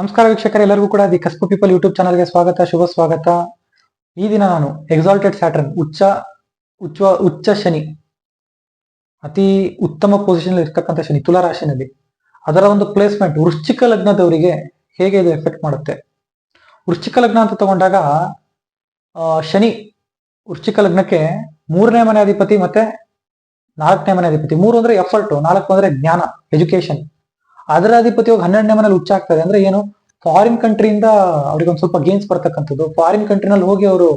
ನಮಸ್ಕಾರ ವೀಕ್ಷಕರ, ಎಲ್ಲರಿಗೂ ಕೂಡ ದಿ ಕಸ್ಪು ಪೀಪಲ್ ಯೂಟ್ಯೂಬ್ ಚಾನಲ್ಗೆ ಸ್ವಾಗತ, ಶುಭ ಸ್ವಾಗತ. ಈ ದಿನ ನಾನು ಎಕ್ಸಾಲ್ಟೆಡ್ ಸ್ಯಾಟರ್ನ್ ಉಚ್ಚ ಉಚ್ಚ ಉಚ್ಚ ಶನಿ, ಅತಿ ಉತ್ತಮ ಪೊಸಿಷನ್ ಇರ್ತಕ್ಕಂಥ ಶನಿ, ತುಲಾ ರಾಶಿನಲ್ಲಿ. ಅದರ ಒಂದು ಪ್ಲೇಸ್ಮೆಂಟ್ ವೃಶ್ಚಿಕ ಲಗ್ನದವರಿಗೆ ಹೇಗೆ ಇದು ಎಫೆಕ್ಟ್ ಮಾಡುತ್ತೆ? ವೃಶ್ಚಿಕ ಲಗ್ನ ಅಂತ ತಗೊಂಡಾಗ ಶನಿ ವೃಶ್ಚಿಕ ಲಗ್ನಕ್ಕೆ ಮೂರನೇ ಮನೆ ಅಧಿಪತಿ ಮತ್ತೆ ನಾಲ್ಕನೇ ಮನೆ ಅಧಿಪತಿ. ಮೂರು ಅಂದ್ರೆ ಎಫರ್ಟ್ ನಾಲ್ಕು ಅಂದ್ರೆ ಜ್ಞಾನ ಎಜುಕೇಶನ್ ಅದರ ಅಧಿಪತಿ ಹೋಗಿ ಹನ್ನೆರಡನೇ ಮನೇಲಿ ಹುಚ್ಚಾಗ್ತದೆ ಅಂದ್ರೆ ಏನು ಫಾರಿನ್ ಕಂಟ್ರಿಯಿಂದ ಅವ್ರಿಗೆ ಒಂದ್ ಸ್ವಲ್ಪ ಗೇನ್ಸ್ ಬರ್ತಕ್ಕಂಥದ್ದು ಫಾರಿನ್ ಕಂಟ್ರಿನಲ್ಲಿ ಹೋಗಿ ಅವರು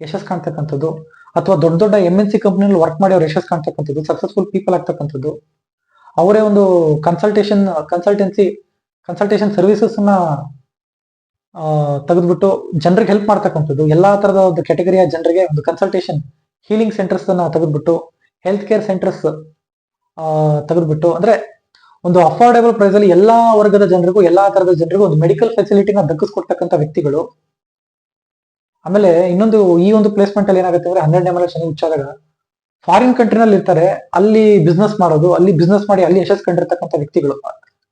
ಯಶಸ್ ಕಾಣ್ತಕ್ಕಂಥದ್ದು, ಅಥವಾ ದೊಡ್ಡ ದೊಡ್ಡ ಎಂ ಎನ್ ಸಿ ಕಂಪ್ನಿನಲ್ಲಿ ವರ್ಕ್ ಮಾಡಿ ಅವ್ರು ಯಶಸ್ ಕಾಣ್ತಕ್ಕಂಥದ್ದು ಸಕ್ಸಸ್ಫುಲ್ ಪೀಪಲ್ ಆಗ್ತಕ್ಕಂಥದ್ದು, ಅವರೇ ಒಂದು ಕನ್ಸಲ್ಟೇಷನ್ ಕನ್ಸಲ್ಟೆನ್ಸಿ ಕನ್ಸಲ್ಟೇಷನ್ ಸರ್ವಿಸಸ್ನ ತೆಗೆದ್ಬಿಟ್ಟು ಜನರಿಗೆ ಹೆಲ್ಪ್ ಮಾಡ್ತಕ್ಕಂಥದ್ದು. ಎಲ್ಲಾ ತರದ ಒಂದು ಕ್ಯಾಟಗರಿಯ ಜನರಿಗೆ ಒಂದು ಕನ್ಸಲ್ಟೇಷನ್ ಹೀಲಿಂಗ್ ಸೆಂಟರ್ಸ್ ಅನ್ನ ತೆಗೆದ್ಬಿಟ್ಟು ಹೆಲ್ತ್ ಕೇರ್ ಸೆಂಟರ್ಸ್ ತೆಗೆದ್ಬಿಟ್ಟು, ಅಂದ್ರೆ ಒಂದು ಅಫೋರ್ಡೆಬಲ್ ಪ್ರೈಸ್ ಅಲ್ಲಿ ಎಲ್ಲಾ ವರ್ಗದ ಜನರಿಗೂ, ಎಲ್ಲಾ ತರದ ಜನರಿಗೂ ಒಂದು ಮೆಡಿಕಲ್ ಫೆಸಿಲಿಟಿನ ದಕ್ಕಿಸ್ಕೊಡ್ತಕ್ಕಂಥ ವ್ಯಕ್ತಿಗಳು. ಆಮೇಲೆ ಇನ್ನೊಂದು ಈ ಒಂದು ಪ್ಲೇಸ್ಮೆಂಟ್ ಅಲ್ಲಿ ಏನಾಗುತ್ತೆ ಅಂದ್ರೆ ಹನ್ನೆರಡನೇ ಮನೆ ಶನಿ ಹುಚ್ಚಾದಾಗ ಫಾರಿನ್ ಕಂಟ್ರಿನಲ್ಲಿ ಇರ್ತಾರೆ, ಅಲ್ಲಿ ಬಿಸ್ನೆಸ್ ಮಾಡೋದು, ಅಲ್ಲಿ ಬಿಸ್ನೆಸ್ ಮಾಡಿ ಅಲ್ಲಿ ಯಶಸ್ ಕಂಡಿರ್ತಕ್ಕಂಥ ವ್ಯಕ್ತಿಗಳು.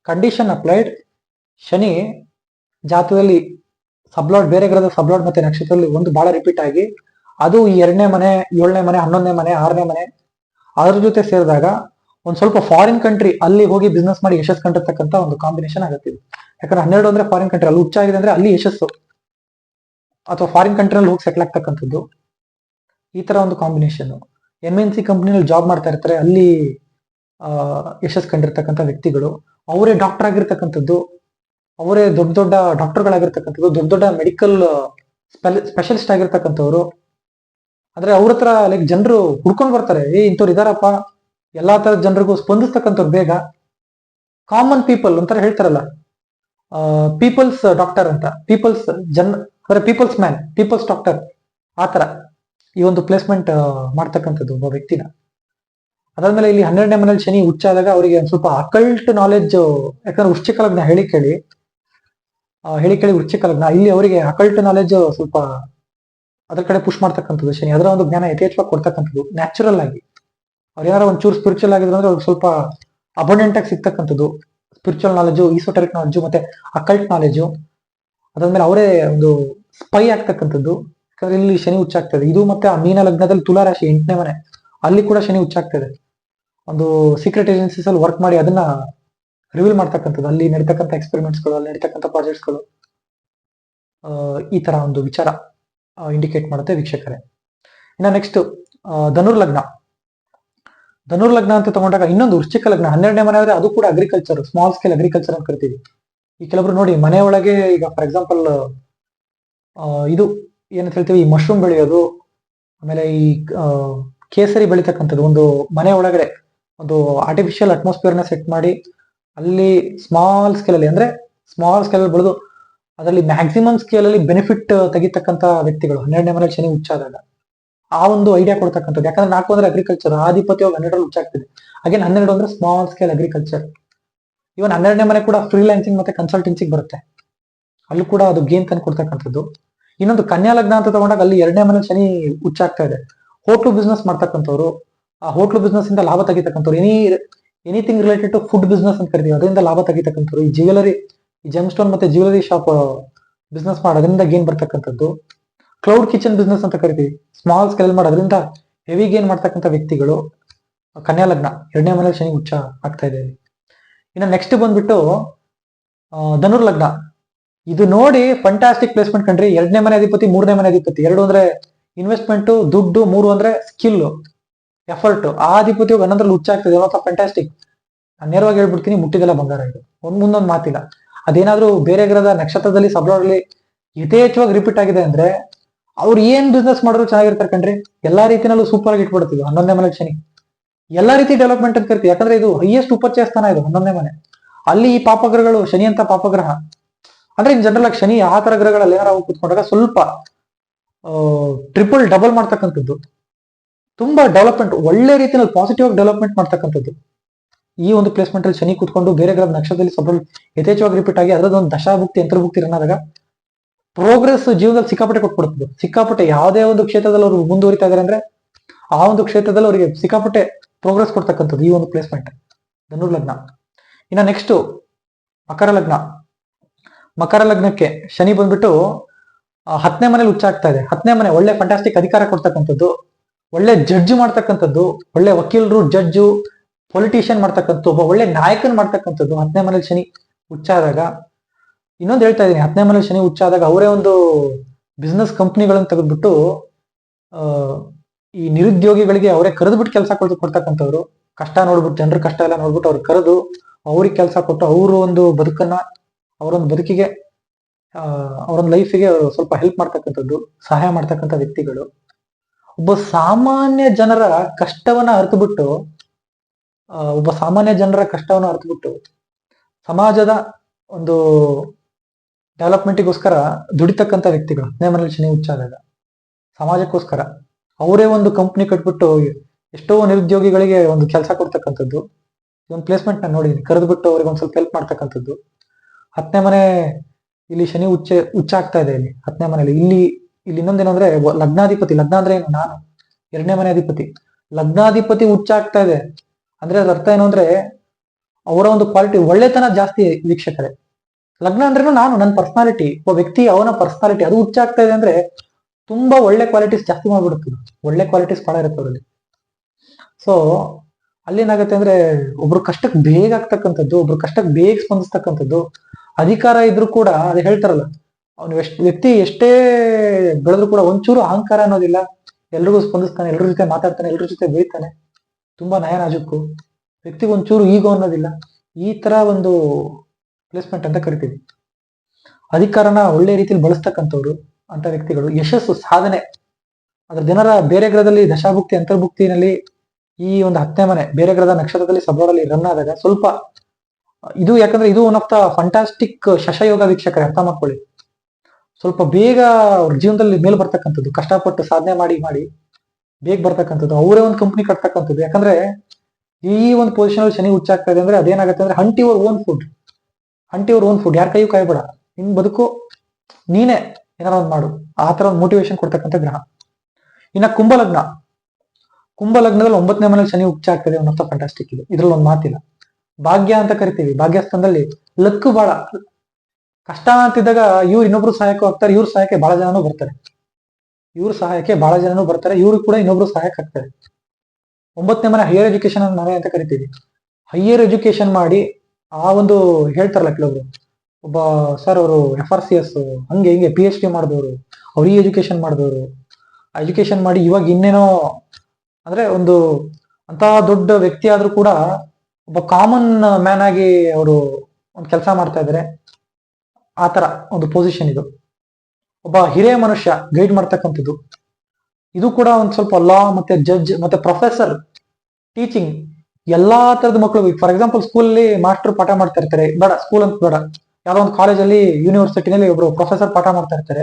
ಕಂಡೀಷನ್ ಅಪ್ಲೈಡ್ ಶನಿ ಜಾತದಲ್ಲಿ ಸಬ್ಲಾಡ್ ಬೇರೆ ಗ್ರಹದ ಸಬ್ಲಾಡ್ ಮತ್ತೆ ನಕ್ಷತ್ರದಲ್ಲಿ ಒಂದು ಬಹಳ ರಿಪೀಟ್ ಆಗಿ, ಅದು ಈ ಎರಡನೇ ಮನೆ, ಏಳನೇ ಮನೆ, ಹನ್ನೊಂದನೇ ಮನೆ, ಆರನೇ ಮನೆ, ಅದ್ರ ಜೊತೆ ಸೇರಿದಾಗ ಒಂದ್ ಸ್ವಲ್ಪ ಫಾರಿನ್ ಕಂಟ್ರಿ ಅಲ್ಲಿ ಹೋಗಿ ಬಿಸ್ನೆಸ್ ಮಾಡಿ ಯಶಸ್ ಕಂಡಿರ್ತಕ್ಕಂಥ ಒಂದು ಕಾಂಬಿನೇಷನ್ ಆಗುತ್ತೆ. ಯಾಕಂದ್ರೆ ಹನ್ನೆರಡು ಅಂದ್ರೆ ಫಾರಿನ್ ಕಂಟ್ರಿ ಅಲ್ಲಿ ಹುಚ್ಚಾಗಿದೆ ಅಂದ್ರೆ ಅಲ್ಲಿ ಯಶಸ್ಸು. ಅಥವಾ ಫಾರಿನ್ ಕಂಟ್ರಿನಲ್ಲಿ ಹೋಗಿ ಸೆಟ್ಲ್ ಆಗ್ತಕ್ಕಂಥದ್ದು. ಈ ತರ ಒಂದು ಕಾಂಬಿನೇಷನ್ ಎಂ ಎನ್ ಸಿ ಕಂಪ್ನಿನಲ್ಲಿ ಜಾಬ್ ಮಾಡ್ತಾ ಇರ್ತಾರೆ, ಅಲ್ಲಿ ಯಶಸ್ ಕಂಡಿರ್ತಕ್ಕಂಥ ವ್ಯಕ್ತಿಗಳು. ಅವರೇ ಡಾಕ್ಟರ್ ಆಗಿರ್ತಕ್ಕಂಥದ್ದು. ಅವರೇ ದೊಡ್ಡ ದೊಡ್ಡ ಡಾಕ್ಟರ್ಗಳಾಗಿರ್ತಕ್ಕಂಥದ್ದು ದೊಡ್ಡ ದೊಡ್ಡ ಮೆಡಿಕಲ್ ಸ್ಪೆಷಲಿಸ್ಟ್ ಆಗಿರ್ತಕ್ಕಂಥವ್ರು. ಅಂದ್ರೆ ಅವ್ರ ಹತ್ರ ಲೈಕ್ ಜನರು ಹುಡ್ಕೊಂಡು ಬರ್ತಾರೆ. ಏ, ಇಂಥವ್ರು ಇದಾರಪ್ಪ. ಎಲ್ಲಾ ತರದ ಜನರಿಗೂ ಸ್ಪಂದಿಸ್ತಕ್ಕಂಥವ್ರು ಬೇಗ. ಕಾಮನ್ ಪೀಪಲ್ ಒಂಥರ ಹೇಳ್ತಾರಲ್ಲ. ಪೀಪಲ್ಸ್ ಡಾಕ್ಟರ್ ಅಂತ. ಪೀಪಲ್ಸ್ ಜನ ಅಂದ್ರೆ ಪೀಪಲ್ಸ್ ಮ್ಯಾನ್ ಪೀಪಲ್ಸ್ ಡಾಕ್ಟರ್ ಆತರ ಈ ಒಂದು ಪ್ಲೇಸ್ಮೆಂಟ್ ಮಾಡ್ತಕ್ಕಂಥದ್ದು ಒಬ್ಬ ವ್ಯಕ್ತಿನ. ಅದಾದ್ಮೇಲೆ ಇಲ್ಲಿ ಹನ್ನೆರಡನೇ ಮನೇಲಿ ಶನಿ ಹುಚ್ಚಾದಾಗ ಅವರಿಗೆ ಒಂದು ಸ್ವಲ್ಪ ಅಕಲ್ಟ್ ನಾಲೆಡ್ಜ್ ಯಾಕಂದ್ರೆ ವೃಶ್ಚಿಕ ಹೇಳಿ ಕೇಳಿ. ಹೇಳಿ ಕೇಳಿ ವೃಶ್ಚಿಕ ಇಲ್ಲಿ ಅವರಿಗೆ ಅಕಲ್ಟ್ ನಾಲೆಡ್ಜ್ ಸ್ವಲ್ಪ ಅದ್ರ ಕಡೆ ಪುಷ್ ಮಾಡ್ತಕ್ಕಂಥದ್ದು ಶನಿ. ಅದರ ಒಂದು ಜ್ಞಾನ ಯಥೇಚ್ಛವಾಗಿ ಕೊಡ್ತಕ್ಕಂಥದ್ದು ನ್ಯಾಚುರಲ್ ಆಗಿ. ಅವ್ರು ಯಾರೋ ಒಂಚೂರು ಸ್ಪಿರಿಚುವಲ್ ಆಗಿದ್ರು ಅಂದ್ರೆ ಅವ್ರಿಗೆ ಸ್ವಲ್ಪ ಅಬಂಡೆಂಟ್ ಆಗಿ ಸಿಗ್ತಕ್ಕಂಥದ್ದು. ಸ್ಪಿರಿಚುವಲ್ ನಾಲೆಜು ಈಸೋಟರಿಕ್ ನಾಲೆಜು ಮತ್ತೆ ಅಕಲ್ಟ್ ನಾಲೆಜು ಅದಾದ್ಮೇಲೆ ಅವರೇ ಒಂದು ಸ್ಪೈ ಆಗ್ತಕ್ಕಂಥದ್ದು. ಯಾಕಂದ್ರೆ ಇಲ್ಲಿ ಶನಿ ಹುಚ್ಚಾಗ್ತದೆ ಇದು. ಮತ್ತೆ ಆ ಮೀನ ಲಗ್ನದಲ್ಲಿ ತುಲಾ ರಾಶಿ ಎಂಟನೇ ಮನೆ. ಅಲ್ಲಿ ಕೂಡ ಶನಿ ಹುಚ್ಚಾಗ್ತದೆ ಒಂದು ಸೀಕ್ರೆಟ್ ಏಜೆನ್ಸೀಸ್ ಅಲ್ಲಿ ವರ್ಕ್ ಮಾಡಿ ಅದನ್ನ ರಿವೀಲ್ ಮಾಡ್ತಕ್ಕಂಥದ್ದು. ಅಲ್ಲಿ ನಡೀತಕ್ಕಂಥ ಎಕ್ಸ್ಪೆರಿಮೆಂಟ್ಸ್ಗಳು ಅಲ್ಲಿ ನಡೀತಕ್ಕಂಥ ಪ್ರಾಜೆಕ್ಟ್ಸ್ಗಳು ಈ ತರ ಒಂದು ವಿಚಾರ ಇಂಡಿಕೇಟ್ ಮಾಡುತ್ತೆ ವೀಕ್ಷಕರೇ. ಇನ್ನ ನೆಕ್ಸ್ಟ್ ಧನುರ್ ಲಗ್ನ. ಧನುರ್ ಲಗ್ನ ಅಂತ ತಗೊಂಡಾಗ ಇನ್ನೊಂದು ವೃಶ್ಚಿಕ ಲಗ್ನ, ಹನ್ನೆರಡನೇ ಮನೆ ಆದ್ರೆ ಅದು ಕೂಡ ಅಗ್ರಿಕಲ್ಚರ್ ಸ್ಮಾಲ್ ಸ್ಕೇಲ್ ಅಗ್ರಿಕಲ್ಚರ್ ಅಂತ ಕರಿತೀವಿ. ಈ ಕೆಲವರು ನೋಡಿ ಮನೆಯೊಳಗೆ ಈಗ ಫಾರ್ ಎಕ್ಸಾಂಪಲ್ ಇದು ಏನಂತ ಹೇಳ್ತೀವಿ, ಈ ಮಶ್ರೂಮ್ ಬೆಳೆಯೋದು, ಆಮೇಲೆ ಈ ಕೇಸರಿ ಬೆಳಿತಕ್ಕಂಥದ್ದು, ಒಂದು ಮನೆ ಒಳಗಡೆ, ಒಂದು ಆರ್ಟಿಫಿಷಿಯಲ್ ಅಟ್ಮಾಸ್ಫಿಯರ್ನ ಸೆಟ್ ಮಾಡಿ, ಅಲ್ಲಿ ಸ್ಮಾಲ್ ಸ್ಕೇಲ್ ಅಲ್ಲಿ, ಅಂದ್ರೆ ಸ್ಮಾಲ್ ಸ್ಕೇಲ್ ಅಲ್ಲಿ ಬೆಳೆದು, ಅದರಲ್ಲಿ ಮ್ಯಾಕ್ಸಿಮಮ್ ಸ್ಕೇಲ್ ಅಲ್ಲಿ ಬೆನಿಫಿಟ್ ತೆಗಿತಕ್ಕಂಥ ವ್ಯಕ್ತಿಗಳು, ಹನ್ನೆರಡನೇ ಮನೆ ಶನಿ ಹುಚ್ಚಾದಾಗ. ಆ ಒಂದು ಐಡಿಯಾ ಕೊಡ್ತಕ್ಕಂಥದ್ದು. ಯಾಕಂದ್ರೆ ನಾಲ್ಕು ಅಂದ್ರೆ ಅಗ್ರಿಕಲ್ಚರ್ ಆಧಿಪತ್ಯ ಹನ್ನೆರಡರಲ್ಲಿ ಹುಚ್ಚಾಗ್ತಿದೆ ಅಗೇನ್ ಹನ್ನೆರಡು ಅಂದ್ರೆ ಸ್ಮಾಲ್ ಸ್ಕೇಲ್ ಅಗ್ರಿಕಲ್ಚರ್ ಇವನ್ ಹನ್ನೆರಡನೇ ಮನೆ ಕೂಡ ಫ್ರೀಲ್ಯಾನ್ಸಿಂಗ್ ಮತ್ತೆ ಕನ್ಸಲ್ಟೆನ್ಸಿಗೆ ಬರುತ್ತೆ. ಅಲ್ಲೂ ಕೂಡ ಅದು ಗೇನ್ ತಂದು ಕೊಡ್ತಕ್ಕಂಥದ್ದು. ಇನ್ನೊಂದು ಕನ್ಯಾ ಲಗ್ನ ಅಂತ ತಗೊಂಡಾಗ ಅಲ್ಲಿ ಎರಡನೇ ಮನೆ ಶನಿ ಹುಚ್ಚಾಗ್ತಾ ಇದೆ. ಹೋಟ್ಲು ಬಿಸ್ನೆಸ್ ಮಾಡ್ತಕ್ಕಂಥವ್ರು, ಆ ಹೋಟ್ಲು ಬಿಸ್ನೆಸ್ ಇಂದ ಲಾಭ ತೆಗಿತಕ್ಕಂಥವ್ರು any anything related to food business ಅಂತ ಕರಿತೀವಿ, ಅದರಿಂದ ಲಾಭ ತೆಗಿತಕ್ಕಂಥವ್ರು. ಈ ಜ್ಯುವೆಲರಿ ಈ ಜೆಮ್ ಸ್ಟೋನ್ ಮತ್ತೆ ಜ್ಯುವೆಲರಿ ಶಾಪ್ ಬಿಸ್ನೆಸ್ ಮಾಡೋದ್ರಿಂದ ಗೇನ್ ಬರ್ತಕ್ಕಂಥದ್ದು. ಕ್ಲೌಡ್ ಕಿಚನ್ ಬಿಸ್ನೆಸ್ ಅಂತ ಕರಿತೀವಿ. ಸ್ಮಾಲ್ ಸ್ಕೇಲ್ ಮಾಡೋದ್ರಿಂದ ಹೆವಿ ಗೇನ್ ಮಾಡ್ತಕ್ಕಂಥ ವ್ಯಕ್ತಿಗಳು ಕನ್ಯಾ ಲಗ್ನ, ಎರಡನೇ ಮನೆ ಶನಿ ಉಚ್ಚ ಆಗ್ತಾ ಇದೆ. ಇನ್ನು ನೆಕ್ಸ್ಟ್ ಬಂದ್ಬಿಟ್ಟು ಧನುರ್ ಲಗ್ನ. ಇದು ನೋಡಿ ಫಂಟಾಸ್ಟಿಕ್ ಪ್ಲೇಸ್ಮೆಂಟ್ ಕಂಡ್ರಿ ಎರಡನೇ ಮನೆ ಅಧಿಪತಿ, ಮೂರನೇ ಮನೆ ಅಧಿಪತಿ. ಎರಡು ಅಂದ್ರೆ ಇನ್ವೆಸ್ಟ್ಮೆಂಟ್ ದುಡ್ಡು, ಮೂರು ಅಂದ್ರೆ ಸ್ಕಿಲ್ ಎಫರ್ಟ್ ಆ ಅಧಿಪತಿ ಹನ್ನೊಂದ್ರಲ್ಲಿ ಹುಚ್ಚಾಗ್ತದೆ ಫಂಟಾಸ್ಟಿಕ್ ನಾನು ನೇರವಾಗಿ ಹೇಳ್ಬಿಡ್ತೀನಿ, ಮುಟ್ಟಿದೆಲ್ಲ ಬಂಗಾರ ಇದು. ಒಂದ್ ಮುಂದೊಂದು ಮಾತಿಲ್ಲ. ಅದೇನಾದ್ರೂ ಬೇರೆ ಗ್ರಹದ ನಕ್ಷತ್ರದಲ್ಲಿ ಸಬ್ಲಾಡ್ಲಿ ಯಥೇಚ್ಛವಾಗಿ ರಿಪೀಟ್ ಆಗಿದೆ ಅಂದ್ರೆ ಅವ್ರು ಏನ್ ಬಿಸ್ನೆಸ್ ಮಾಡಿದ್ರು ಚೆನ್ನಾಗಿರ್ತಾರೆ ಕಣ್ರಿ. ಎಲ್ಲಾ ರೀತಿನಲ್ಲೂ ಸೂಪರ್ ಆಗಿ ಇಟ್ಬಿಡ್ತೀವಿ ಹನ್ನೊಂದನೇ ಮನೆ ಶನಿ ಎಲ್ಲಾ ರೀತಿ ಡೆವಲಪ್ಮೆಂಟ್ ಅಂತ ಕರಿತೀವಿ, ಯಾಕಂದ್ರೆ ಇದು ಹೈಯೆಸ್ಟ್ ಉಪಚಯ ಸ್ಥಾನ ಇದು ಹನ್ನೊಂದನೇ ಮನೆ. ಅಲ್ಲಿ ಈ ಪಾಪಗ್ರಹಗಳು, ಶನಿ ಅಂತ ಪಾಪಗ್ರಹ. ಅಂದ್ರೆ ಇನ್ ಜನರಲ್ ಆಗಿ ಶನಿ ಆ ತರ ಗ್ರಹಗಳಲ್ಲಿ ಏನಾರ ಕೂತ್ಕೊಂಡಾಗ ಸ್ವಲ್ಪ ಟ್ರಿಪಲ್ ಡಬಲ್ ಮಾಡ್ತಕ್ಕಂಥದ್ದು. ತುಂಬಾ ಡೆವಲಪ್ಮೆಂಟ್ ಒಳ್ಳೆ ರೀತಿಯಲ್ಲಿ ಪಾಸಿಟಿವ್ ಆಗಿ ಡೆವಲಪ್ಮೆಂಟ್ ಮಾಡ್ತಕ್ಕಂಥದ್ದು. ಈ ಒಂದು ಪ್ಲೇಸ್ಮೆಂಟ್ ಅಲ್ಲಿ ಶನಿ ಕೂತ್ಕೊಂಡು ಬೇರೆ ಗ್ರಹ ನಕ್ಷತ್ರದಲ್ಲಿ ಸಬಲ್ ಯಥೇಚ್ಛವಾಗಿ ರಿಪೀಟ್ ಆಗಿ ಅದರದ್ದು ಒಂದು ದಶಾಭುಕ್ತಿ, ಯಂತ್ರಭುಕ್ತಿ ಇರೋದಾಗ ಆದಾಗ ಪ್ರೋಗ್ರೆಸ್ ಜೀವನದಲ್ಲಿ ಸಿಕ್ಕಾಪಟ್ಟೆ ಕೊಟ್ಬಿಡ್ತದೆ ಸಿಕ್ಕಾಪಟ್ಟೆ ಯಾವುದೇ ಒಂದು ಕ್ಷೇತ್ರದಲ್ಲಿ ಅವರು ಮುಂದುವರಿತಾ ಇದಾರೆ ಅಂದ್ರೆ ಆ ಒಂದು ಕ್ಷೇತ್ರದಲ್ಲಿ ಅವರಿಗೆ ಸಿಕ್ಕಾಪಟ್ಟೆ ಪ್ರೋಗ್ರೆಸ್ ಕೊಡ್ತಕ್ಕಂಥದ್ದು ಈ ಒಂದು ಪ್ಲೇಸ್ಮೆಂಟ್ ಧನುರ್ ಲಗ್ನ. ಇನ್ನ ನೆಕ್ಸ್ಟ್ ಮಕರ ಲಗ್ನ. ಮಕರ ಲಗ್ನಕ್ಕೆ ಶನಿ ಬಂದ್ಬಿಟ್ಟು ಹತ್ತನೇ ಮನೇಲಿ ಹುಚ್ಚಾಗ್ತಾ ಇದೆ. ಹತ್ತನೇ ಮನೆ ಒಳ್ಳೆ ಫಂಟಾಸ್ಟಿಕ್ ಅಧಿಕಾರ ಕೊಡ್ತಕ್ಕಂಥದ್ದು, ಒಳ್ಳೆ ಜಡ್ಜ್ ಮಾಡ್ತಕ್ಕಂಥದ್ದು, ಒಳ್ಳೆ ವಕೀಲರು ಜಡ್ಜು ಪೊಲಿಟಿಷಿಯನ್ ಮಾಡ್ತಕ್ಕಂಥ ಒಬ್ಬ ಒಳ್ಳೆ ನಾಯಕನ್ ಮಾಡ್ತಕ್ಕಂಥದ್ದು ಹತ್ತನೇ ಮನೇಲಿ ಶನಿ ಹುಚ್ಚಾದಾಗ ಇನ್ನೊಂದು ಹೇಳ್ತಾ ಇದ್ದೀನಿ. ಹತ್ತನೇ ಮನೇಲಿ ಶನಿ ಹುಚ್ಚಾದಾಗ ಅವರೇ ಒಂದು ಬಿಸ್ನೆಸ್ ಕಂಪ್ನಿಗಳನ್ನು ತೆಗೆದ್ಬಿಟ್ಟು ಈ ನಿರುದ್ಯೋಗಿಗಳಿಗೆ ಅವರೇ ಕರೆದ್ಬಿಟ್ಟು ಕೆಲಸ ಕೊಡ್ತು ಕೊಡ್ತಕ್ಕಂಥವ್ರು. ಕಷ್ಟ ನೋಡ್ಬಿಟ್ಟು ಜನರ ಕಷ್ಟ ಎಲ್ಲ ನೋಡ್ಬಿಟ್ಟು ಅವ್ರು ಕರೆದು ಅವ್ರಿಗೆ ಕೆಲಸ ಕೊಟ್ಟು ಅವರು ಒಂದು ಬದುಕನ್ನ ಅವರೊಂದು ಬದುಕಿಗೆ ಅವರೊಂದು ಲೈಫಿಗೆ ಅವರು ಸ್ವಲ್ಪ ಹೆಲ್ಪ್ ಮಾಡ್ತಕ್ಕಂಥದ್ದು ಸಹಾಯ ಮಾಡ್ತಕ್ಕಂಥ ವ್ಯಕ್ತಿಗಳು. ಒಬ್ಬ ಸಾಮಾನ್ಯ ಜನರ ಕಷ್ಟವನ್ನ ಅರ್ಥಬಿಟ್ಟು ಆ, ಒಬ್ಬ ಸಾಮಾನ್ಯ ಜನರ ಕಷ್ಟವನ್ನು ಅರ್ಥಬಿಟ್ಟು ಸಮಾಜದ ಒಂದು ಡೆವಲಪ್ಮೆಂಟಿಗೋಸ್ಕರ ದುಡಿತಕ್ಕಂಥ ವ್ಯಕ್ತಿಗಳು ಹತ್ತನೇ ಮನೇಲಿ ಶನಿ ಹುಚ್ಚಾದಾಗ, ಸಮಾಜಕ್ಕೋಸ್ಕರ ಅವರೇ ಒಂದು ಕಂಪ್ನಿ ಕಟ್ಬಿಟ್ಟು ಎಷ್ಟೋ ನಿರುದ್ಯೋಗಿಗಳಿಗೆ ಒಂದು ಕೆಲಸ ಕೊಡ್ತಕ್ಕಂಥದ್ದು ಒಂದು ಪ್ಲೇಸ್ಮೆಂಟ್ ನಾನು ನೋಡಿದ್ದೀನಿ ಕರೆದುಬಿಟ್ಟು ಅವ್ರಿಗೆ ಒಂದು ಸ್ವಲ್ಪ ಹೆಲ್ಪ್ ಮಾಡ್ತಕ್ಕಂಥದ್ದು. ಹತ್ತನೇ ಮನೆ ಇಲ್ಲಿ ಶನಿ ಉಚ್ಚೆ ಉಚ್ಚಾಗ್ತಾ ಇದೆ ಇಲ್ಲಿ, ಹತ್ತನೇ ಮನೆಯಲ್ಲಿ. ಇಲ್ಲಿ ಇಲ್ಲಿ ಇನ್ನೊಂದೇನಂದ್ರೆ ಲಗ್ನಾಧಿಪತಿ, ಲಗ್ನ ಅಂದ್ರೆ ಏನು? ನಾನು, ಎರಡನೇ ಮನೆ ಅಧಿಪತಿ. ಲಗ್ನಾಧಿಪತಿ ಉಚ್ಚ ಆಗ್ತಾ ಇದೆ. ಅಂದ್ರೆ ಅದ್ರ ಅರ್ಥ ಏನು ಅಂದ್ರೆ, ಅವರ ಒಂದು ಕ್ವಾಲಿಟಿ ಒಳ್ಳೆತನ ಜಾಸ್ತಿ ವೀಕ್ಷಕರೇ. ಲಗ್ನ ಅಂದ್ರೇನು ನಾನು ನನ್ನ ಪರ್ಸನಾಲಿಟಿ ಒಬ್ಬ ವ್ಯಕ್ತಿ, ಅವನ ಪರ್ಸನಾಲಿಟಿ ಅದು ಉಚ್ಚ ಆಗ್ತಾ ಇದೆ ಅಂದ್ರೆ ತುಂಬಾ ಒಳ್ಳೆ ಕ್ವಾಲಿಟೀಸ್ ಜಾಸ್ತಿ ಮಾಡ್ಬಿಡುತ್ತೆ. ಒಳ್ಳೆ ಕ್ವಾಲಿಟೀಸ್ ಬಹಳ ಇರುತ್ತೆ ಅವರಲ್ಲಿ ಸೊ ಅಲ್ಲೇನಾಗತ್ತೆ ಅಂದ್ರೆ ಒಬ್ರು ಕಷ್ಟಕ್ಕೆ ಬೇಗ ಆಗ್ತಕ್ಕಂಥದ್ದು, ಒಬ್ರು ಕಷ್ಟಕ್ಕೆ ಬೇಗ ಸ್ಪಂದಿಸ್ತಕ್ಕಂಥದ್ದು, ಅಧಿಕಾರ ಇದ್ರೂ ಕೂಡ ಅದು ಹೇಳ್ತಾರಲ್ಲ, ಅವನು ಎಷ್ಟು, ವ್ಯಕ್ತಿ ಎಷ್ಟೇ ಬೆಳೆದ್ರು ಕೂಡ ಒಂಚೂರು ಅಹಂಕಾರ ಅನ್ನೋದಿಲ್ಲ. ಎಲ್ರಿಗೂ ಸ್ಪಂದಿಸ್ತಾನೆ, ಎಲ್ರ ಜೊತೆ ಮಾತಾಡ್ತಾನೆ, ಎಲ್ರ ಜೊತೆ ಬೆಳಿತಾನೆ ತುಂಬಾ ನಯ ನಾಜುಕು ವ್ಯಕ್ತಿಗೆ ಒಂಚೂರು ಈಗೋ ಅನ್ನೋದಿಲ್ಲ. ಈ ತರ ಒಂದು ಪ್ಲೇಸ್ಮೆಂಟ್ ಅಂತ ಕರಿತೀವಿ. ಅಧಿಕಾರನ ಒಳ್ಳೆ ರೀತಿಯಲ್ಲಿ ಬಳಸ್ತಕ್ಕಂಥವ್ರು ಅಂತ ವ್ಯಕ್ತಿಗಳು. ಯಶಸ್ಸು ಸಾಧನೆ. ಅದ್ರ ಜನರ ಬೇರೆ ಗ್ರಹದಲ್ಲಿ ದಶಾಭುಕ್ತಿ, ಅಂತರ್ಭುಕ್ತಿನಲ್ಲಿ ಈ ಒಂದು ಹತ್ತನೇ ಮನೆ, ಬೇರೆ ಗ್ರಹದ ನಕ್ಷತ್ರದಲ್ಲಿ ಸಬ್ರೋಡಲ್ಲಿ ರನ್ ಆದಾಗ ಸ್ವಲ್ಪ, ಇದು ಯಾಕಂದ್ರೆ ಇದು ಒನ್ ಆಫ್ ದ ಫಂಟಾಸ್ಟಿಕ್ ಶಶಯೋಗ ವೀಕ್ಷಕರೇ, ಅರ್ಥ ಮಾಡ್ಕೊಳ್ಳಿ. ಸ್ವಲ್ಪ ಬೇಗ ಅವ್ರ ಜೀವನದಲ್ಲಿ ಮೇಲೆ ಬರ್ತಕ್ಕಂಥದ್ದು, ಕಷ್ಟಪಟ್ಟು ಸಾಧನೆ ಮಾಡಿ ಮಾಡಿ ಬೇಗ ಬರ್ತಕ್ಕಂಥದ್ದು, ಅವರೇ ಒಂದು ಕಂಪ್ನಿ ಕಟ್ತಕ್ಕಂಥದ್ದು. ಯಾಕಂದ್ರೆ ಈ ಒಂದು ಪೊಸಿಷನ್ ಅಲ್ಲಿ ಶನಿ ಹುಚ್ಚಾಗ್ತಾ ಇದೆ ಅಂದ್ರೆ ಅದೇನಾಗುತ್ತೆ ಅಂದ್ರೆ ಹಂಟಿ ಓನ್ ಫುಡ್ ಅವ್ರ ಓನ್ ಫುಡ್ ಯಾರ ಕೈಯೂ ಕಾಯ್ಬೇಡ. ನಿನ್ ಬದುಕು ನೀನೇ ಏನಾರ ಒಂದು ಮಾಡು. ಆ ತರ ಒಂದು ಮೋಟಿವೇಶನ್ ಕೊಡ್ತಕ್ಕಂಥ ಗ್ರಹ. ಇನ್ನ ಕುಂಭಲಗ್ನ. ಕುಂಭಲಗ್ನದಲ್ಲಿ ಒಂಬತ್ತನೇ ಮನೇಲಿ ಶನಿ ಉಚ್ಚ ಆಗ್ತದೆ ಅನ್ನೋಂಥ ಫ್ಯಾಂಟಾಸ್ಟಿಕ್ ಇದು. ಇದ್ರಲ್ಲಿ ಒಂದು ಮಾತಿಲ್ಲ. ಭಾಗ್ಯ ಅಂತ ಕರಿತೀವಿ. ಭಾಗ್ಯಸ್ಥಾನದಲ್ಲಿ ಲಕ್ ಬಹಳ ಕಷ್ಟ ಅಂತಿದ್ದಾಗ ಇವ್ರು ಇನ್ನೊಬ್ರು ಸಹಾಯಕ ಹೋಗ್ತಾರೆ ಇವ್ರ ಸಹಾಯಕ್ಕೆ ಬಹಳ ಜನನು ಬರ್ತಾರೆ. ಇವ್ರ ಸಹಾಯಕ್ಕೆ ಬಹಳ ಜನನು ಬರ್ತಾರೆ. ಇವ್ರು ಕೂಡ ಇನ್ನೊಬ್ರು ಸಹಾಯಕ ಆಗ್ತಾರೆ. ಒಂಬತ್ತನೇ ಮನೆ ಹೈಯರ್ ಎಜುಕೇಶನ್ ಮನೆ ಅಂತ ಕರಿತೀವಿ. ಹೈಯರ್ ಎಜುಕೇಶನ್ ಮಾಡಿ ಆ ಒಂದು ಹೇಳ್ತಾರಲ್ಲ ಕೆಲವರು, ಒಬ್ಬ ಸರ್ ಅವರು ಎಫ್ ಆರ್ ಸಿ ಎಸ್ ಹಂಗೆ ಹಿಂಗೆ ಪಿ ಎಚ್ ಡಿ ಮಾಡಿದವರು, ಅವ್ರು ಈ ಎಜುಕೇಶನ್ ಮಾಡಿದವರು ಎಜುಕೇಶನ್ ಮಾಡಿ ಇವಾಗ ಇನ್ನೇನೋ ಅಂದ್ರೆ ಒಂದು ಅಂತ ದೊಡ್ಡ ವ್ಯಕ್ತಿ ಆದ್ರೂ ಕೂಡ ಒಬ್ಬ ಕಾಮನ್ ಮ್ಯಾನ್ ಆಗಿ ಅವರು ಒಂದು ಕೆಲಸ ಮಾಡ್ತಾ ಇದ್ದಾರೆ ಆ ತರ ಒಂದು ಪೊಸಿಷನ್ ಇದು. ಒಬ್ಬ ಹಿರಿಯ ಮನುಷ್ಯ ಗೈಡ್ ಮಾಡ್ತಕ್ಕಂಥದ್ದು. ಇದು ಕೂಡ ಒಂದು ಸ್ವಲ್ಪ ಲಾ ಮತ್ತೆ ಜಡ್ಜ್ ಮತ್ತೆ ಪ್ರೊಫೆಸರ್ ಟೀಚಿಂಗ್ ಎಲ್ಲಾ ತರದ ಮಕ್ಕಳು ಫಾರ್ ಎಕ್ಸಾಂಪಲ್ ಸ್ಕೂಲಲ್ಲಿ ಮಾಸ್ಟರ್ ಪಾಠ ಮಾಡ್ತಾ ಇರ್ತಾರೆ. ಬೇಡ ಸ್ಕೂಲ್ ಅಂತ ಬೇಡ. ಯಾವ್ದೋ ಒಂದು ಕಾಲೇಜಲ್ಲಿ ಯೂನಿವರ್ಸಿಟಿನಲ್ಲಿ ಒಬ್ರು ಪ್ರೊಫೆಸರ್ ಪಾಠ ಮಾಡ್ತಾ ಇರ್ತಾರೆ.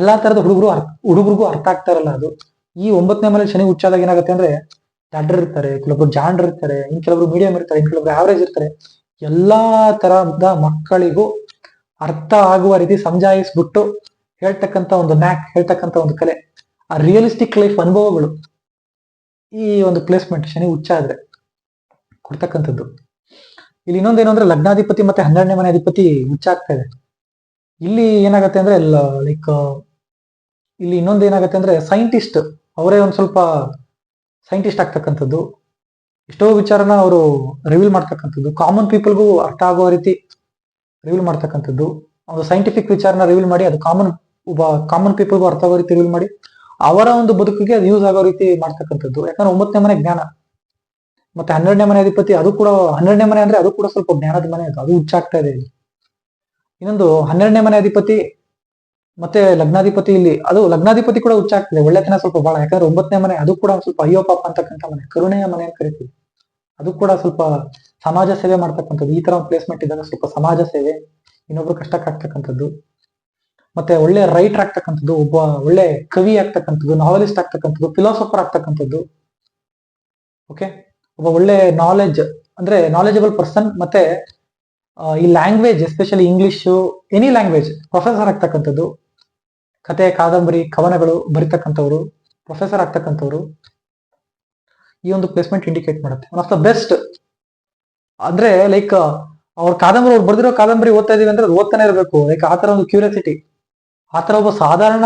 ಎಲ್ಲಾ ತರದ ಹುಡುಗರು ಹುಡುಗರಿಗೂ ಅರ್ಥ ಆಗ್ತಾ ಇರಲ್ಲ ಅದು. ಈ ಒಂಬತ್ತನೇ ಮನೆ ಶನಿ ಹುಚ್ಚಾದಾಗ ಏನಾಗುತ್ತೆ ಅಂದ್ರೆ ದಡ್ಡರ್ ಇರ್ತಾರೆ, ಕೆಲವೊಬ್ರು ಜಾಂಡ್ರ್ ಇರ್ತಾರೆ, ಇನ್ ಕೆಲವರು ಮೀಡಿಯಂ ಇರ್ತಾರೆ, ಇನ್ ಕೆಲವರು ಆವರೇಜ್ ಇರ್ತಾರೆ. ಎಲ್ಲಾ ತರದ ಮಕ್ಕಳಿಗೂ ಅರ್ಥ ಆಗುವ ರೀತಿ ಸಂಜಾಯಿಸ್ಬಿಟ್ಟು ಹೇಳ್ತಕ್ಕಂತ ಒಂದು ನ್ಯಾಕ್ ಹೇಳ್ತಕ್ಕಂತ ಒಂದು ಕಲೆ. ಆ ರಿಯಲಿಸ್ಟಿಕ್ ಲೈಫ್ ಅನುಭವಗಳು. ಈ ಒಂದು ಪ್ಲೇಸ್ಮೆಂಟ್ ಶನಿ ಉಚ್ಚ ಆದ್ರೆ ಕೊಡ್ತಕ್ಕಂಥದ್ದು. ಇಲ್ಲಿ ಇನ್ನೊಂದೇನು ಅಂದ್ರೆ ಲಗ್ನಾಧಿಪತಿ ಮತ್ತೆ ಹನ್ನೆರಡನೇ ಮನೆ ಅಧಿಪತಿ ಹುಚ್ಚ ಆಗ್ತಾ ಇದೆ. ಇಲ್ಲಿ ಏನಾಗತ್ತೆ ಅಂದ್ರೆ ಲೈಕ್ ಇಲ್ಲಿ ಇನ್ನೊಂದು ಏನಾಗುತ್ತೆ ಅಂದ್ರೆ ಸೈಂಟಿಸ್ಟ್ ಅವರೇ ಒಂದ್ ಸ್ವಲ್ಪ ಸೈಂಟಿಸ್ಟ್ ಆಗ್ತಕ್ಕಂಥದ್ದು. ಎಷ್ಟೋ ವಿಚಾರನ ಅವರು ರಿವೀಲ್ ಮಾಡ್ತಕ್ಕಂಥದ್ದು. ಕಾಮನ್ ಪೀಪಲ್ಗೂ ಅರ್ಥ ಆಗೋ ರೀತಿ ರಿವೀಲ್ ಮಾಡ್ತಕ್ಕಂಥದ್ದು. ಒಂದು ಸೈಂಟಿಫಿಕ್ ವಿಚಾರನ ರಿವೀಲ್ ಮಾಡಿ, ಅದು ಕಾಮನ್ ಒಬ್ಬ ಕಾಮನ್ ಪೀಪಲ್ಗೂ ಅರ್ಥ ಆಗೋ ರೀತಿ ರಿವೀಲ್ ಮಾಡಿ ಅವರ ಒಂದು ಬದುಕಿಗೆ ಅದು ಯೂಸ್ ಆಗೋ ರೀತಿ ಮಾಡ್ತಕ್ಕಂಥದ್ದು. ಯಾಕಂದ್ರೆ ಒಂಬತ್ತನೇ ಮನೆ ಜ್ಞಾನ. ಮತ್ತೆ ಹನ್ನೆರಡನೇ ಮನೆ ಅಧಿಪತಿ ಅದು ಕೂಡ, ಹನ್ನೆರಡನೇ ಮನೆ ಅಂದ್ರೆ ಅದು ಕೂಡ ಸ್ವಲ್ಪ ಜ್ಞಾನದ ಮನೆ ಅದು. ಅದು ಹುಚ್ಚಾಗ್ತಾ ಇದೆ ಇನ್ನೊಂದು ಹನ್ನೆರಡನೇ ಮನೆ ಅಧಿಪತಿ ಮತ್ತೆ ಲಗ್ನಾಧಿಪತಿ ಇಲ್ಲಿ, ಅದು ಲಗ್ನಾಧಿಪತಿ ಕೂಡ ಹುಚ್ಚಾಗ್ತದೆ ಒಳ್ಳೆತನ ಸ್ವಲ್ಪ ಬಹಳ ಯಾಕಂದ್ರೆ ಒಂಬತ್ತನೇ ಮನೆ ಅದು ಕೂಡ ಸ್ವಲ್ಪ ಅಯ್ಯೋ ಪಾಪ ಅಂತಕ್ಕಂಥ ಮನೆ. ಕರುಣೆಯ ಮನೆ ಅಂತ ಕರಿತೀವಿ. ಅದು ಕೂಡ ಸ್ವಲ್ಪ ಸಮಾಜ ಸೇವೆ ಮಾಡ್ತಕ್ಕಂಥದ್ದು. ಈ ತರ ಪ್ಲೇಸ್ಮೆಂಟ್ ಇದ್ದಾಗ ಸ್ವಲ್ಪ ಸಮಾಜ ಸೇವೆ, ಇನ್ನೊಬ್ರು ಕಷ್ಟಕ್ಕೆ ಆಗ್ತಕ್ಕಂಥದ್ದು ಮತ್ತೆ ಒಳ್ಳೆ ರೈಟರ್ ಆಗ್ತಕ್ಕಂಥದ್ದು, ಒಬ್ಬ ಒಳ್ಳೆ ಕವಿ ಆಗ್ತಕ್ಕಂಥದ್ದು ನಾವೆಲಿಸ್ಟ್ ಆಗ್ತಕ್ಕಂಥದ್ದು ಫಿಲಾಸಫರ್ ಆಗ್ತಕ್ಕಂಥದ್ದು. ಓಕೆ ಒಬ್ಬ ಒಳ್ಳೆ ನಾಲೆಜ್ ಅಂದ್ರೆ ನಾಲೆಜಬಲ್ ಪರ್ಸನ್ ಮತ್ತೆ ಈ language especially English any language professor ಆಗ್ತಕ್ಕಂಥದ್ದು. ಕತೆ, ಕಾದಂಬರಿ, ಕವನಗಳು ಬರಿತಕ್ಕಂಥವ್ರು ಪ್ರೊಫೆಸರ್ ಆಗ್ತಕ್ಕಂಥವ್ರು. ಈ ಒಂದು ಪ್ಲೇಸ್ಮೆಂಟ್ ಇಂಡಿಕೇಟ್ ಮಾಡುತ್ತೆ. ಒನ್ ಆಫ್ ದ ಬೆಸ್ಟ್ ಅಂದ್ರೆ ಲೈಕ್ ಅವ್ರ ಕಾದಂಬರಿ, ಅವ್ರು ಬರ್ದಿರೋ ಕಾದಂಬರಿ ಓದ್ತಾ ಇದೀವಿ ಅಂದ್ರೆ ಅದು ಓದ್ತಾನೆ ಇರಬೇಕು. ಲೈಕ್ ಆತರ ಒಂದು ಕ್ಯೂರಿಯಾಸಿಟಿ ಆತರ ಒಬ್ಬ ಸಾಧಾರಣ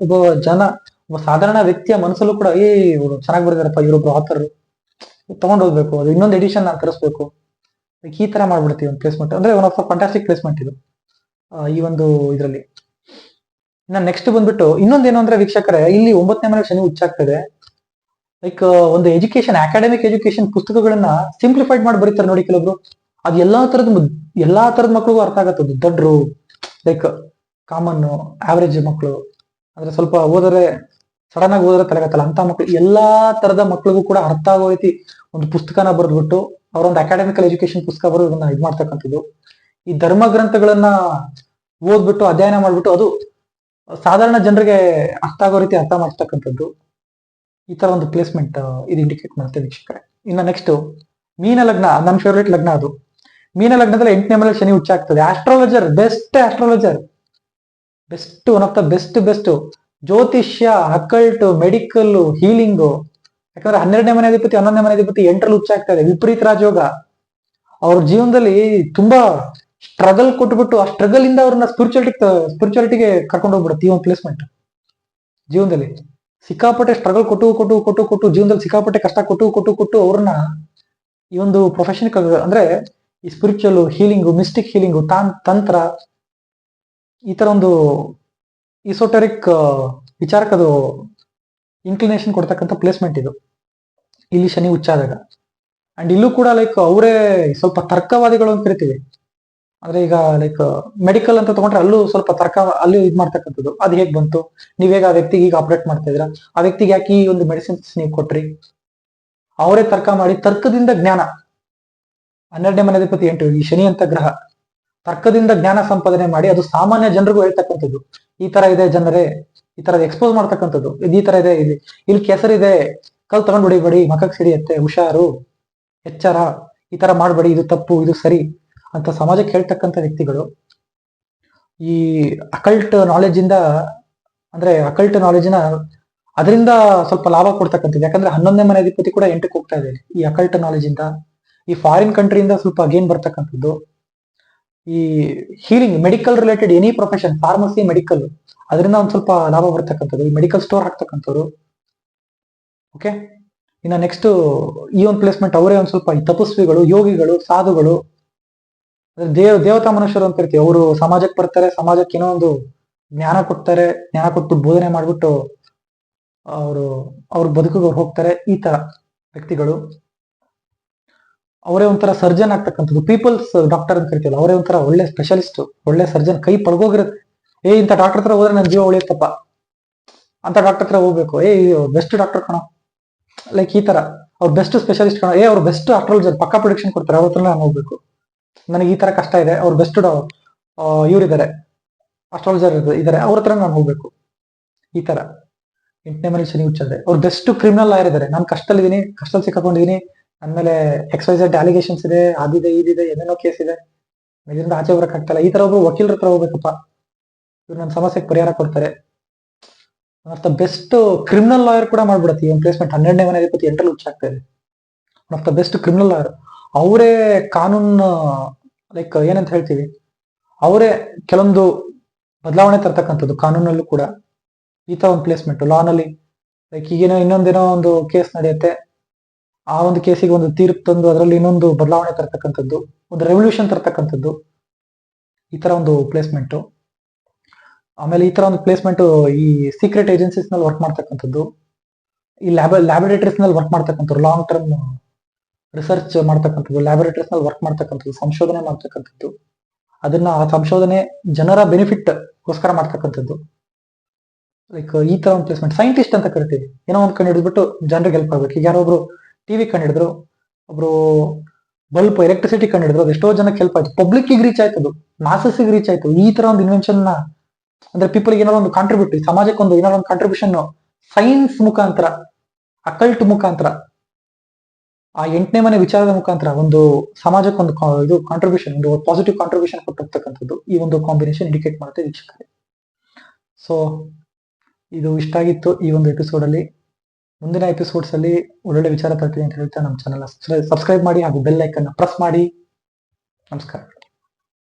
ಒಬ್ಬ ಜನ, ಒಬ್ಬ ಸಾಧಾರಣ ವ್ಯಕ್ತಿಯ ಮನಸ್ಸಲ್ಲೂ ಕೂಡ, ಏ, ಇವರು ಚೆನ್ನಾಗಿ ಬರ್ತಾರಪ್ಪ ಇವರೊಬ್ರು ಆತರು ತಗೊಂಡ್ ಹೋಗ್ಬೇಕು, ಅದು ಇನ್ನೊಂದು ಎಡಿಷನ್ ನಾನು ತರಿಸ್ಬೇಕು ಈ ತರ ಮಾಡ್ಬಿಡ್ತೀವಿ ಒಂದು ಪ್ಲೇಸ್ಮೆಂಟ್ ಅಂದ್ರೆ ಒನ್ ಆಫ್ ಫಂಟಾಸ್ಟಿಕ್ ಪ್ಲೇಸ್ಮೆಂಟ್ ಇದು. ಈ ಒಂದು ಇದರಲ್ಲಿ. ಇನ್ನ ನೆಕ್ಸ್ಟ್ ಬಂದ್ಬಿಟ್ಟು, ಇನ್ನೊಂದೇನು ಅಂದ್ರೆ ವೀಕ್ಷಕರೇ, ಇಲ್ಲಿ ಒಂಬತ್ತನೇ ಮನೆ ಶನಿ ಹುಚ್ಚಾಗ್ತದೆ. ಲೈಕ್ ಒಂದು ಎಜುಕೇಶನ್ ಅಕಾಡೆಮಿಕ್ ಎಜುಕೇಶನ್ ಪುಸ್ತಕಗಳನ್ನ ಸಿಂಪ್ಲಿಫೈಡ್ ಮಾಡಿ ಬರೀತಾರೆ ನೋಡಿ ಕೆಲವೊಬ್ರು ಅದು ಎಲ್ಲಾ ತರದ ಎಲ್ಲಾ ತರದ ಮಕ್ಳಿಗೂ ಅರ್ಥ ಆಗತ್ತದು ದೊಡ್ಡರು ಲೈಕ್ ಕಾಮನ್ ಆವರೇಜ್ ಮಕ್ಕಳು ಅಂದ್ರೆ ಸ್ವಲ್ಪ ಓದರೆ ಸಡನ್ ಆಗಿ ಓದ್ರೆ ತಲೆಗತ್ತಲ್ಲ. ಅಂತ ಮಕ್ಕಳು ಎಲ್ಲಾ ತರದ ಮಕ್ಳಿಗೂ ಕೂಡ ಅರ್ಥ ಆಗೋ ರೀತಿ ಒಂದು ಪುಸ್ತಕನ ಬರೆದ್ಬಿಟ್ಟು ಅವರೊಂದು ಅಕಾಡೆಮಿಕಲ್ ಎಜುಕೇಶನ್ ಪುಸ್ತಕ ಬರೆದು ಇದನ್ನ ಇದು ಮಾಡ್ತಕ್ಕಂಥದ್ದು. ಈ ಧರ್ಮ ಗ್ರಂಥಗಳನ್ನ ಓದ್ಬಿಟ್ಟು, ಅಧ್ಯಯನ ಮಾಡ್ಬಿಟ್ಟು ಅದು ಸಾಧಾರಣ ಜನರಿಗೆ ಅರ್ಥ ಆಗೋ ರೀತಿ ಅರ್ಥ ಮಾಡ್ತಕ್ಕಂಥದ್ದು. ಈ ತರ ಒಂದು ಪ್ಲೇಸ್ಮೆಂಟ್ ಇದು ಇಂಡಿಕೇಟ್ ಮಾಡುತ್ತೆ ವೀಕ್ಷಕರೇ. ಇನ್ನು ನೆಕ್ಸ್ಟ್ ಮೀನ ಲಗ್ನ ನನ್ನ ಫೇವ್ರೇಟ್ ಲಗ್ನ ಅದು. ಮೀನ ಲಗ್ನದಲ್ಲಿ ಎಂಟನೇ ಮೇಲೆ Shani ಹುಚ್ಚಾಗ್ತದೆ astrologer best astrologer best one of the best best ಜ್ಯೋತಿಷ್ಯ ಅಕಲ್ಟ್ ಮೆಡಿಕಲ್ ಹೀಲಿಂಗು ಯಾಕಂದ್ರೆ ಹನ್ನೆರಡನೇ ಮನೆ ಅಧಿಪತಿ, ಹನ್ನೊಂದನೇ ಮನೆ ಅಧಿಪತಿ ಎಂಟರಲ್ಲಿ ಹುಚ್ಚ ಇದೆ. ವಿಪರೀತ ರಾಜಯೋಗ. ಅವ್ರ ಜೀವನದಲ್ಲಿ ತುಂಬಾ ಸ್ಟ್ರಗಲ್ ಕೊಟ್ಬಿಟ್ಟು ಆ ಸ್ಟ್ರಗಲ್ ಇಂದ ಅವ್ರನ್ನ ಸ್ಪಿರಿಚುಯಾಲಿಟಿ ಸ್ಪಿರಿಚುಯಾಲಿಟಿಗೆ ಕರ್ಕೊಂಡು ಹೋಗ್ಬಿಡುತ್ತೆ ಈ ಒಂದು ಪ್ಲೇಸ್ಮೆಂಟ್ ಜೀವನದಲ್ಲಿ ಸಿಕ್ಕಾಪಟ್ಟೆ ಸ್ಟ್ರಗಲ್ ಕೊಟ್ಟು ಕೊಟ್ಟು ಕೊಟ್ಟು ಕೊಟ್ಟು, ಜೀವನದಲ್ಲಿ ಸಿಕ್ಕಾಪಟ್ಟೆ ಕಷ್ಟ ಕೊಟ್ಟು ಕೊಟ್ಟು ಕೊಟ್ಟು ಅವ್ರನ್ನ ಈ ಒಂದು ಪ್ರೊಫೆಷನ್ ಅಂದ್ರೆ ಈ ಸ್ಪಿರಿಚುವಲ್ ಹೀಲಿಂಗು ಮಿಸ್ಟಿಕ್ ಹೀಲಿಂಗು ತಾನ್, ತಂತ್ರ ಈ ತರ ಒಂದು ಇಸೋಟರಿಕ್ ವಿಚಾರಕ್ಕದು ಇನ್ಕ್ಲಿನೇಷನ್ ಕೊಡ್ತಕ್ಕಂಥ ಪ್ಲೇಸ್ಮೆಂಟ್ ಇದು. ಇಲ್ಲಿ ಶನಿ ಹುಚ್ಚಾದಾಗ ಅಂಡ್ ಇಲ್ಲೂ ಕೂಡ ಲೈಕ್ ಅವರೇ ಸ್ವಲ್ಪ ತರ್ಕವಾದಿಗಳು ಅಂತ ಕರಿತೀವಿ ಅಂದ್ರೆ ಈಗ ಲೈಕ್ ಮೆಡಿಕಲ್ ಅಂತ ತಗೊಂಡ್ರೆ ಅಲ್ಲೂ ಸ್ವಲ್ಪ ತರ್ಕ, ಅಲ್ಲಿ ಇದು ಮಾಡ್ತಕ್ಕಂಥದ್ದು. ಅದು ಹೇಗೆ ಬಂತು? ನೀವೇಗ ಆ ವ್ಯಕ್ತಿಗೆ ಈಗ ಆಪರೇಟ್ ಮಾಡ್ತಾ ಇದ್ದೀರಾ? ಆ ವ್ಯಕ್ತಿಗೆ ಯಾಕೆ ಈ ಒಂದು ಮೆಡಿಸಿನ್ಸ್ ನೀವು ಕೊಟ್ರಿ? ಅವರೇ ತರ್ಕ ಮಾಡಿ, ತರ್ಕದಿಂದ ಜ್ಞಾನ. ಹನ್ನೆರಡನೇ ಮನೆ ಅಧಿಪತಿ ಎಂಟು, ಈ ಶನಿ ಅಂತ ಗ್ರಹ. ತರ್ಕದಿಂದ ಜ್ಞಾನ ಸಂಪಾದನೆ ಮಾಡಿ ಅದು ಸಾಮಾನ್ಯ ಜನರಿಗೂ ಹೇಳ್ತಕ್ಕಂಥದ್ದು. ಈ ತರ ಇದೆ ಜನರೇ, ಈ ತರ ಎಕ್ಸ್ಪೋಸ್ ಮಾಡ್ತಕ್ಕಂಥದ್ದು. ಇದು ಈ ತರ ಇದೆ, ಇಲ್ಲಿ ಇಲ್ಲಿ ಕೆಸರಿದೆ ಕಲ್ ತಗೊಂಡು ಹೊಡಿಬೇಡಿ ಮಖಕ್ಕೆ ಸಿಡಿಯತ್ತೆ ಹುಷಾರು, ಎಚ್ಚರ, ಈ ತರ ಮಾಡಬೇಡಿ, ಇದು ತಪ್ಪು, ಇದು ಸರಿ ಅಂತ ಸಮಾಜಕ್ಕೆ ಹೇಳ್ತಕ್ಕಂಥ ವ್ಯಕ್ತಿಗಳು. ಈ ಅಕಲ್ಟ್ ನಾಲೆಜ್ ಇಂದ, ಅಂದ್ರೆ ಅಕಲ್ಟ್ ನಾಲೆಜ್ನ ಅದರಿಂದ ಸ್ವಲ್ಪ ಲಾಭ ಕೊಡ್ತಕ್ಕಂಥದ್ದು. ಯಾಕಂದ್ರೆ ಹನ್ನೊಂದನೇ ಮನೆ ಅಧಿಪತಿ ಕೂಡ ಎಂಟಕ್ಕೆ ಹೋಗ್ತಾ ಇದೆ ಈ ಅಕಲ್ಟ್ ನಾಲೆಜ್ ಇಂದ, ಈ ಫಾರಿನ್ ಕಂಟ್ರಿಯಿಂದ ಸ್ವಲ್ಪ ಗೇನ್ ಬರ್ತಕ್ಕಂಥದ್ದು. ಈ healing medical related any profession pharmacy medical ಅದರಿಂದ ಒಂದು ಸ್ವಲ್ಪ ಲಾಭ ಬರ್ತಕ್ಕಂಥದ್ದು. ಈ ಮೆಡಿಕಲ್ ಸ್ಟೋರ್ ಹಾಕ್ತಕ್ಕಂಥವ್ರು ಓಕೆ ಇನ್ನ ನೆಕ್ಸ್ಟ್ ಈ ಒಂದು ಪ್ಲೇಸ್ಮೆಂಟ್ ಅವರೇ ಒಂದು ಸ್ವಲ್ಪ ಈ ತಪಸ್ವಿಗಳು, ಯೋಗಿಗಳು, ಸಾಧುಗಳು ದೇವ, ದೇವತಾ ಮನುಷ್ಯರು ಅಂತ ಇರ್ತೀವಿ. ಅವರು ಸಮಾಜಕ್ಕೆ ಬರ್ತಾರೆ, ಸಮಾಜಕ್ಕೆ ಏನೋ ಒಂದು ಜ್ಞಾನ ಕೊಡ್ತಾರೆ, ಜ್ಞಾನ ಕೊಟ್ಟು ಬೋಧನೆ ಮಾಡ್ಬಿಟ್ಟು ಅವರು, ಅವ್ರ ಬದುಕಿಗೆ ಹೋಗ್ತಾರೆ. ಈ ತರ ವ್ಯಕ್ತಿಗಳು. ಅವರೇ ಒಂಥರ ಸರ್ಜನ್ ಆಗ್ತಕ್ಕಂಥದ್ದು. ಪೀಪಲ್ಸ್ ಡಾಕ್ಟರ್ ಅಂತ ಕರಿತೀವಲ್ಲ, ಅವರೇ ಒಂಥರ ಒಳ್ಳೆ ಸ್ಪೆಷಲಿಸ್ಟ್ ಒಳ್ಳೆ ಸರ್ಜನ್ ಕೈ ಪಳಗೋಗಿರುತ್ತೆ ಏ, ಇಂಥ ಡಾಕ್ಟರ್ ಹತ್ರ ಹೋದ್ರೆ ನನ್ನ ಜೀವ ಉಳಿಯುತ್ತಪ್ಪ. ಅಂತ ಡಾಕ್ಟರ್ ಹತ್ರ ಹೋಗ್ಬೇಕು. ಏ ಬೆಸ್ಟ್ ಡಾಕ್ಟರ್ ಕಣ. ಲೈಕ್ ಈ ತರ. ಅವ್ರು ಬೆಸ್ಟ್ ಸ್ಪೆಷಲಿಸ್ಟ್ ಕಣ. ಏ, ಅವ್ರು ಬೆಸ್ಟ್ ಆಸ್ಟ್ರಾಲಜರ್ ಪಕ್ಕ ಪ್ರೊಡಿಕ್ಷನ್ ಕೊಡ್ತಾರೆ. ಅವ್ರ ಹತ್ರ ನಾನು ಹೋಗ್ಬೇಕು. ನನಗೆ ಈ ತರ ಕಷ್ಟ ಇದೆ. ಅವ್ರು ಬೆಸ್ಟ್ ಇವ್ರಿದ್ದಾರೆ. ಅಸ್ಟ್ರಾಲಜರ್ ಇದಾರೆ ಅವ್ರ ಹತ್ರ ನಾನು ಹೋಗ್ಬೇಕು. ಈ ತರ. ಎಂಟನೇ ಮನೆ ಶನಿ ಹುಚ್ಚಾದ್ರೆ. ಅವ್ರು ಬೆಸ್ಟ್ ಕ್ರಿಮಿನಲ್ ಇದಾರೆ ನಾನು ಕಷ್ಟದಲ್ಲಿದ್ದೀನಿ, ಕಷ್ಟದಲ್ಲಿ ಸಿಕ್ಕಾಕೊಂಡಿದ್ದೀನಿ. ನನ್ನ ಎಕ್ಸೈಸ್ ಅಲಿಗೇಷನ್ಸ್ ಇದೆ, ಅದಿದೆ, ಇದಿದೆ, ಏನೇನೋ ಕೇಸ್ ಇದೆ. ಇದರಿಂದ ಆಚೆ ಬರಕ್ ಆಗ್ತಲ್ಲ ಈ ತರ ಒಬ್ರು ವಕೀಲರ ಹತ್ರ ಹೋಗ್ಬೇಕಪ್ಪ. ಇವ್ರು ನನ್ನ ಸಮಸ್ಯೆಗೆ ಪರಿಹಾರ ಕೊಡ್ತಾರೆ. Of the best criminal lawyer ಕೂಡ ಮಾಡ್ಬಿಡತ್ತೆ. ಈ ಒಂದು ಪ್ಲೇಸ್ಮೆಂಟ್ ಹನ್ನೆರಡನೇ ಮನೆ ಅಧಿಪತಿ ಎಂಟರಲ್ಲಿ ಹುಚ್ಚಾಗ್ತಾ ಇದೆ one of the best criminal lawyer ಅವರೇ ಕಾನೂನು ಲೈಕ್ ಏನಂತ ಹೇಳ್ತೀವಿ? ಅವರೇ ಕೆಲವೊಂದು ಬದಲಾವಣೆ ತರ್ತಕ್ಕಂಥದ್ದು ಕಾನೂನಲ್ಲೂ ಕೂಡ. ಈ ತರ ಒಂದು ಪ್ಲೇಸ್ಮೆಂಟ್ ಲಾನಲ್ಲಿ ಲೈಕ್ ಈಗೇನೋ ಇನ್ನೊಂದೇನೋ ಒಂದು ಕೇಸ್ ನಡೆಯುತ್ತೆ. ಆ ಒಂದು ಕೇಸಿಗೆ ಒಂದು ತೀರ್ಪು ತಂದು ಅದರಲ್ಲಿ ಇನ್ನೊಂದು ಬದಲಾವಣೆ ತರ್ತಕ್ಕಂಥದ್ದು, ಒಂದು ರೆವಲ್ಯೂಷನ್ ತರ್ತಕ್ಕಂಥದ್ದು, ಈ ತರ ಒಂದು ಪ್ಲೇಸ್ಮೆಂಟ್ ಆಮೇಲೆ ಈ ತರ ಒಂದು ಪ್ಲೇಸ್ಮೆಂಟ್ ಈ ಸೀಕ್ರೆಟ್ ಏಜೆನ್ಸೀಸ್ನಲ್ಲಿ ವರ್ಕ್ ಮಾಡ್ತಕ್ಕಂಥದ್ದು, ಈ ಲ್ಯಾಬ್ ಲ್ಯಾಬೊರೇಟರೀಸ್ನಲ್ಲಿ ವರ್ಕ್ ಮಾಡ್ತಕ್ಕಂಥದ್ದು ಲಾಂಗ್ ಟರ್ಮ್ ರಿಸರ್ಚ್ ಮಾಡ್ತಕ್ಕಂಥದ್ದು ಲ್ಯಾಬೊರೇಟರೀಸ್ನಲ್ಲಿ ವರ್ಕ್ ಮಾಡ್ತಕ್ಕಂಥದ್ದು, ಸಂಶೋಧನೆ ಮಾಡ್ತಕ್ಕಂಥದ್ದು. ಅದನ್ನ ಆ ಸಂಶೋಧನೆ ಜನರ ಬೆನಿಫಿಟ್ ಗೋಸ್ಕರ ಮಾಡ್ತಕ್ಕಂಥದ್ದು. ಲೈಕ್ ಈ ತರ ಒಂದು ಪ್ಲೇಸ್ಮೆಂಟ್ ಸೈಂಟಿಸ್ಟ್ ಅಂತ ಕರಿತೀವಿ. ಏನೋ ಒಂದು ಕಂಡು ಹಿಡಿದ್ಬಿಟ್ಟು ಜನರಿಗೆ ಹೆಲ್ಪ್ ಆಗ್ಬೇಕು. ಈಗ ಯಾರೋ ಒಬ್ರು ಟಿವಿ ಕಂಡು ಹಿಡಿದ್ರು ಒಬ್ರು ಬಲ್ಪ್ ಎಲೆಕ್ಟ್ರಿಸಿಟಿ ಕಂಡಿಡಿದ್ರು ಅದು ಎಷ್ಟೋ ಜನಕ್ಕೆ ಹೆಲ್ಪ್ ಆಯ್ತು. ಪಬ್ಲಿಕ್ ರೀಚ್ ಆಯ್ತು ಅದು. ಮಾಸಸ್ಸಿಗೆ ರೀಚ್ ಆಯ್ತು. ಈ ತರ ಒಂದು ಇನ್ವೆನ್ಷನ್ನ ಅಂದ್ರೆ ಪೀಪಲ್ ಏನಾದ್ರು ಒಂದು ಕಾಂಟ್ರಿಬ್ಯೂಟ್ ಸಮಾಜಕ್ಕೆ ಒಂದು ಏನಾದ್ರು ಒಂದು ಕಾಂಟ್ರಿಬ್ಯೂಷನ್ ಸೈನ್ಸ್ ಮುಖಾಂತರ ಅಕಲ್ಟ್ ಮುಖಾಂತರ, ಆ ಎಂಟನೇ ಮನೆ ವಿಚಾರದ ಮುಖಾಂತರ ಒಂದು ಸಮಾಜಕ್ಕೆ ಒಂದು ಇದು ಕಾಂಟ್ರಿಬ್ಯೂಷನ್ ಒಂದು ಪಾಸಿಟಿವ್ ಕಾಂಟ್ರಿಬ್ಯೂಷನ್ ಕೊಟ್ಟಿರ್ತಕ್ಕಂಥದ್ದು ಈ ಒಂದು ಕಾಂಬಿನೇಷನ್ ಇಂಡಿಕೇಟ್ ಮಾಡುತ್ತೆ ವೀಕ್ಷಕರೇ. ಸೊ ಇದು ಇಷ್ಟ ಆಗಿತ್ತು ಈ ಒಂದು ಎಪಿಸೋಡ್ ಅಲ್ಲಿ. ಮುಂದಿನ ಎಪಿಸೋಡ್ಸ್ ಅಲ್ಲಿ ಒಳ್ಳೊಳ್ಳೆ ವಿಚಾರ ತರ್ತೀನಿ ಅಂತ ಹೇಳ್ತಾ ನಮ್ಮ ಚಾನಲ್ ಸಬ್ಸ್ಕ್ರೈಬ್ ಮಾಡಿ ಹಾಗೂ ಬೆಲ್ ಐಕನ್ ಪ್ರೆಸ್ ಮಾಡಿ. ನಮಸ್ಕಾರ.